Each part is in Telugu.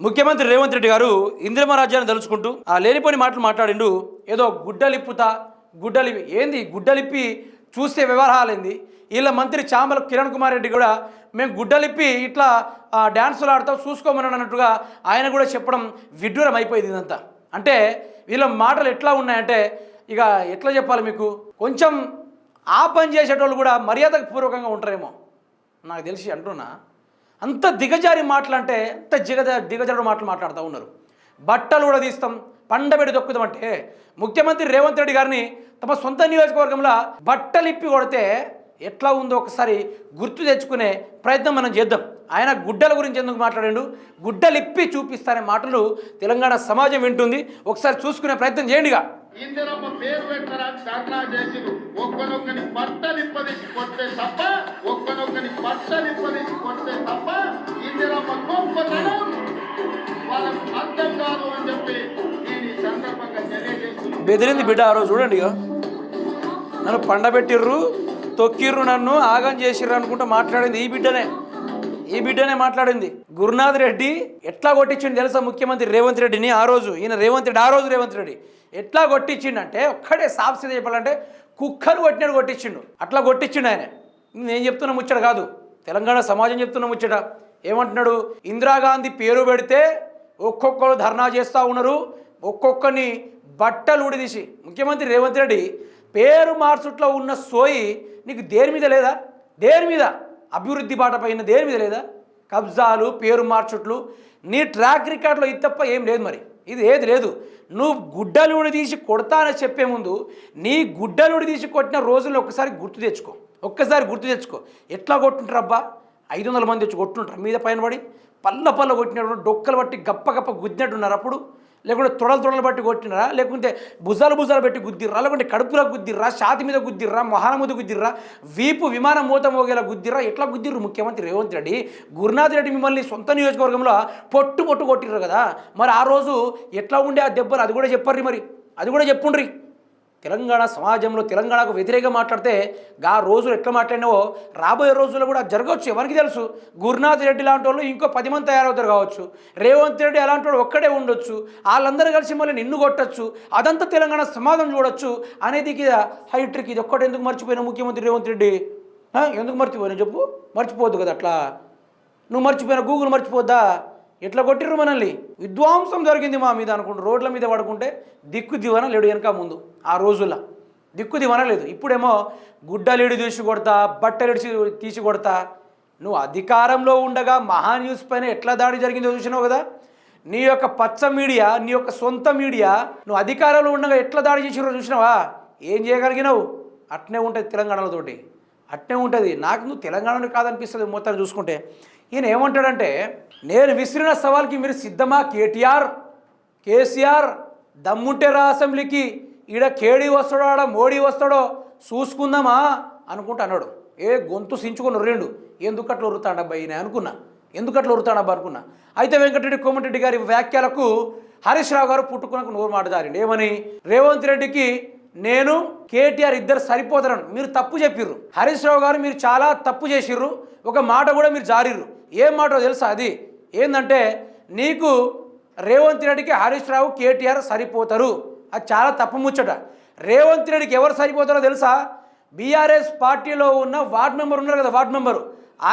ముఖ్యమంత్రి రేవంత్ రెడ్డి గారు ఇందిరమ రాజ్యాన్ని తలుచుకుంటూ ఆ లేనిపోని మాటలు మాట్లాడిండు. ఏదో గుడ్డలిప్పుతా గుడ్డలిపి ఏంది గుడ్డలిప్పి చూస్తే వ్యవహారాలేంది? వీళ్ళ మంత్రి చామల కిరణ్ కుమార్ రెడ్డి కూడా మేము గుడ్డలిప్పి ఇట్లా ఆ, డ్యాన్సులు ఆడతాం చూసుకోమని అన్నట్టుగా ఆయన కూడా చెప్పడం విడ్డూరం అయిపోయింది ఇదంతా. అంటే వీళ్ళ మాటలు ఎట్లా ఉన్నాయంటే ఇక ఎట్లా చెప్పాలి మీకు? కొంచెం ఆ పని చేసేటోళ్ళు కూడా మర్యాదకు పూర్వకంగా ఉంటారేమో. నాకు తెలిసి అంటున్నా. అంత దిగజారి మాటలు అంటే అంత దిగజ దిగజారు మాటలు మాట్లాడుతూ ఉన్నారు. బట్టలు కూడా తీస్తాం పండబెడి దొక్కుదాం అంటే ముఖ్యమంత్రి రేవంత్ రెడ్డి గారిని తమ సొంత నియోజకవర్గంలో బట్టలు ఇప్పి కొడితే ఎట్లా ఉందో ఒకసారి గుర్తు తెచ్చుకునే ప్రయత్నం మనం చేద్దాం. ఆయన గుడ్డల గురించి ఎందుకు మాట్లాడాడు? గుడ్డలిప్పి చూపిస్తానే మాటలు తెలంగాణ సమాజం వింటుంది. ఒకసారి చూసుకునే ప్రయత్నం చేయండిగా. ఇందిరమ్మ పేరు పెట్టరా ధర్నా చేసిరు ఒక్కనొక్కని బట్టలిప్పదీసి కొట్టే తప్ప ఒక్కనొక్కని బట్టలిప్పదీసి కొట్టే తప్ప ఇందిరమ్మ గొప్పతనం వాళ్ళకు అర్థం కాదు అని చెప్పి నేను ఈ సందర్భంగా తెలియజేస్తున్నాను. బెదిరింది బిడ్డ ఆ రోజు చూడండి నన్ను పండబెట్టిర్రు తొక్కిర్రు నన్ను ఆగం చేసిర్రు అనుకుంటూ మాట్లాడింది ఈ బిడ్డనే. ఈ బిడ్డనే మాట్లాడింది. గురునాథ్ రెడ్డి ఎట్లా కొట్టించిండు తెలుసా ముఖ్యమంత్రి రేవంత్ రెడ్డిని ఆ రోజు? ఈయన రేవంత్ రెడ్డి ఆ రోజు రేవంత్ రెడ్డి. ఎట్లా కొట్టించిండంటే ఒక్కడే సాప్సిద చెప్పాలంటే కుక్కను కొట్టినాడు కొట్టించిండు. అట్లా కొట్టించిండు ఆయన. నేను చెప్తున్న ముచ్చట కాదు. తెలంగాణ సమాజం చెప్తున్న ముచ్చట. ఏమంటున్నాడు? ఇందిరాగాంధీ పేరు పెడితే ఒక్కొక్కరు ధర్నా చేస్తూ ఉన్నారు. ఒక్కొక్కరిని బట్టలు ఉడిదీసి ముఖ్యమంత్రి రేవంత్ రెడ్డి పేరు మార్చుట్లో ఉన్న సోయి నీకు దేని మీద లేదా? దేని మీద? అభివృద్ధి బాట పైన దేని మీద లేదా? కబ్జాలు పేరు మార్చుట్లు. నీ ట్రాక్ రికార్డులో ఇది తప్ప ఏం లేదు మరి. ఇది ఏది లేదు. నువ్వు గుడ్డలుడి తీసి కొడతానని చెప్పే ముందు నీ గుడ్డలుడి తీసి కొట్టిన రోజుల్లో ఒక్కసారి గుర్తు తెచ్చుకో. ఒక్కసారి గుర్తు తెచ్చుకో. ఎట్లా కొట్టుంటారు అబ్బా? ఐదు వందల మంది వచ్చి కొట్టుంటారు. మీద పైన పడి పల్ల పల్ల కొట్టినప్పుడు డొక్కలు బట్టి గప్ప గప్ప గుద్దినట్టున్నారు అప్పుడు. లేకుంటే తొడలు తొడలు బట్టి కొట్టినరా? లేకుంటే భుజాలు భుజాలు పెట్టి గుద్దిర్రా? లేకుంటే కడుపులో గుద్దిర్రా? ఛాతి మీద గుద్దిర్రా? మొహాల మీద గుద్దిర్రా? వీపు విమానం మూత మోగేలా గుద్దిర్రా? ఎట్లా గుద్దిర్రు ముఖ్యమంత్రి రేవంత్ రెడ్డి? గురునాథ్ రెడ్డి మిమ్మల్ని సొంత నియోజకవర్గంలో పొట్టు పొట్టు కొట్టిర్రు కదా. మరి ఆ రోజు ఎట్లా ఉండే ఆ దెబ్బలు? అది కూడా చెప్పర్రి మరి. అది కూడా చెప్పుండ్రి. తెలంగాణ సమాజంలో తెలంగాణకు వ్యతిరేకంగా మాట్లాడితే గా రోజులు ఎట్లా మాట్లాడినావో రాబోయే రోజుల్లో కూడా జరగవచ్చు ఎవరికి తెలుసు? గురునాథ్ రెడ్డి లాంటి వాళ్ళు ఇంకో పది మంది తయారవుతారు కావచ్చు. రేవంత్ రెడ్డి అలాంటి వాడు ఒక్కడే ఉండొచ్చు. వాళ్ళందరూ కలిసి మళ్ళీ నిన్ను కొట్టచ్చు. అదంతా తెలంగాణ సమాజం చూడొచ్చు అనేది హైట్రిక్ ఇది ఒక్కటి ఎందుకు మర్చిపోయినా ముఖ్యమంత్రి రేవంత్ రెడ్డి? ఎందుకు మర్చిపోయినా చెప్పు? మర్చిపోద్దు కదా అట్లా. నువ్వు మర్చిపోయినా గూగుల్ మర్చిపోద్దా? ఎట్లా కొట్టిర్రు మనల్ని? విధ్వంసం జరిగింది మా మీద అనుకుంటూ రోడ్ల మీద పడుకుంటే దిక్కు దివన లేడు వెనక ముందు ఆ రోజుల్లో. దిక్కు దివన లేదు. ఇప్పుడేమో గుడ్డలేడు తీసి కొడతా బట్టలేడిచి తీసి కొడతా. నువ్వు అధికారంలో ఉండగా మహా న్యూస్ పైన ఎట్లా దాడి జరిగిందో చూసినావు కదా? నీ యొక్క పచ్చ మీడియా నీ యొక్క సొంత మీడియా నువ్వు అధికారంలో ఉండగా ఎట్లా దాడి చేసిరో చూసినావా? ఏం చేయగలిగినావు? అట్నే ఉంటుంది తెలంగాణలతోటి అట్టే ఉంటుంది. నాకు నువ్వు తెలంగాణని కాదనిపిస్తుంది మొత్తం చూసుకుంటే. ఈయన ఏమంటాడంటే నేను విసిరిన సవాల్కి మీరు సిద్ధమా కేటీఆర్? కేసీఆర్ దమ్ముంటే రా అసెంబ్లీకి. ఈడ కేడీ వస్తాడో ఆడ మోడీ వస్తాడో చూసుకుందామా? అనుకుంటా అన్నాడు. ఏ గొంతు సించుకొని రెండు ఎందుకు అట్లా ఉరుతాడబ్బా ఈయన? అనుకున్నా. ఎందుకు అట్లా ఉరుతాడబ్బా అనుకున్నా. అయితే వెంకటరెడ్డి కోమటిరెడ్డి గారి వ్యాఖ్యలకు హరీష్ రావు గారు పుట్టుకునకు నోరు మాట జారిండు ఏమని? రేవంత్ రెడ్డికి నేను కేటీఆర్ ఇద్దరు సరిపోతారని మీరు తప్పు చెప్పిర్రు. హరీష్ రావు గారు మీరు చాలా తప్పు చేసిర్రు. ఒక మాట కూడా మీరు జారిర్రు. ఏం మాట తెలుసా అది? ఏంటంటే నీకు రేవంత్ రెడ్డికి హరీష్ రావు కేటీఆర్ సరిపోతారు. అది చాలా తప్పు ముచ్చట. రేవంత్ రెడ్డికి ఎవరు సరిపోతారో తెలుసా? బీఆర్ఎస్ పార్టీలో ఉన్న వార్డ్ మెంబర్ ఉన్నారు కదా వార్డ్ మెంబరు.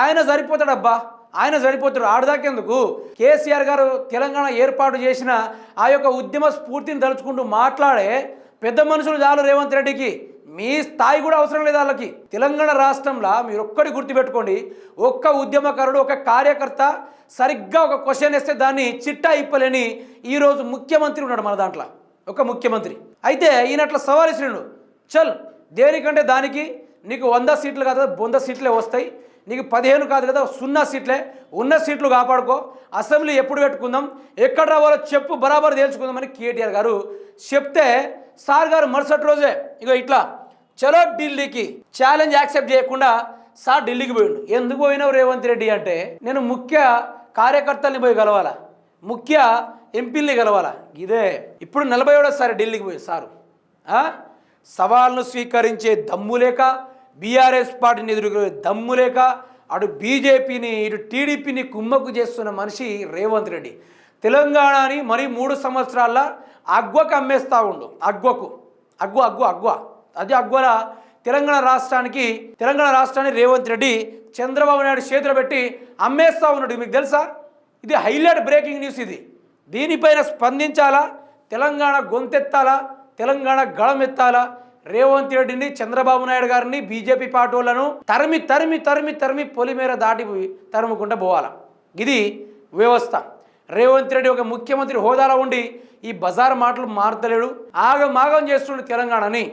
ఆయన సరిపోతాడబ్బా ఆయన సరిపోతాడు. ఆడదాకేందుకు? కేసీఆర్ గారు తెలంగాణ ఏర్పాటు చేసిన ఆ యొక్క ఉద్యమ స్ఫూర్తిని తలుచుకుంటూ మాట్లాడే పెద్ద మనుషులు చాలు రేవంత్ రెడ్డికి. మీ స్థాయి కూడా అవసరం లేదు వాళ్ళకి. తెలంగాణ రాష్ట్రంలో మీరు ఒక్కటి గుర్తుపెట్టుకోండి. ఒక్క ఉద్యమకారుడు ఒక కార్యకర్త సరిగ్గా ఒక క్వశ్చన్ వేస్తే దాన్ని చిట్టా ఇప్పలేని ఈరోజు ముఖ్యమంత్రి ఉన్నాడు మన దాంట్లో. ఒక ముఖ్యమంత్రి. అయితే ఈయన అట్లా సవాల్ ఇచ్చినాడు చల్ దేనికంటే దానికి? నీకు వంద సీట్లు కాదు వంద సీట్లే వస్తాయి. నీకు పదిహేను కాదు కదా సున్నా సీట్లే. ఉన్న సీట్లు కాపాడుకో. అసెంబ్లీ ఎప్పుడు పెట్టుకుందాం? ఎక్కడ రావాలో చెప్పు బరాబర్ తేల్చుకుందామని కేటీఆర్ గారు చెప్తే సార్ గారు మరుసటి రోజే ఇగో ఇట్లా చలో ఢిల్లీకి ఛాలెంజ్ యాక్సెప్ట్ చేయకుండా సార్ ఢిల్లీకి పోయిండు. ఎందుకు పోయినావు రేవంత్ రెడ్డి అంటే నేను ముఖ్య కార్యకర్తల్ని పోయి కలవాలా? ముఖ్య ఎంపీల్ని కలవాలా? ఇదే ఇప్పుడు నలభై ఏడోసారి ఢిల్లీకి పోయి సారు. సవాళ్ళను సవాల్ను స్వీకరించే దమ్ము లేక బీఆర్ఎస్ పార్టీని ఎదుర్కొనే దమ్ము లేక అటు బీజేపీని ఇటు టీడీపీని కుమ్మక్కు చేస్తున్న మనిషి రేవంత్ రెడ్డి. తెలంగాణని మరి మూడు సంవత్సరాల అగ్వకు అమ్మేస్తా ఉండు. అగ్వకు. అగ్వ అగ్వ అగ్వ. అది అగ్వల తెలంగాణ రాష్ట్రానికి తెలంగాణ రాష్ట్రాన్ని రేవంత్ రెడ్డి చంద్రబాబు నాయుడు చేతులు పెట్టి అమ్మేస్తా ఉన్నాడు. మీకు తెలుసా? ఇది హైలైట్ బ్రేకింగ్ న్యూస్ ఇది. దీనిపైన స్పందించాలా? తెలంగాణ గొంతెత్తాలా? తెలంగాణ గళమెత్తాలా? రేవంత్ రెడ్డిని చంద్రబాబు నాయుడు గారిని బీజేపీ పార్టీలను తరిమి తరిమి తరిమి తరిమి పొలిమేర దాటి తరుముకుంటూ పోవాలా? ఇది వ్యవస్థ. రేవంత్ రెడ్డి ఒక ముఖ్యమంత్రి హోదాలో ఉండి ఈ బజార్ మాటలు మారతలేడు. ఆగం ఆగం తెలంగాణని.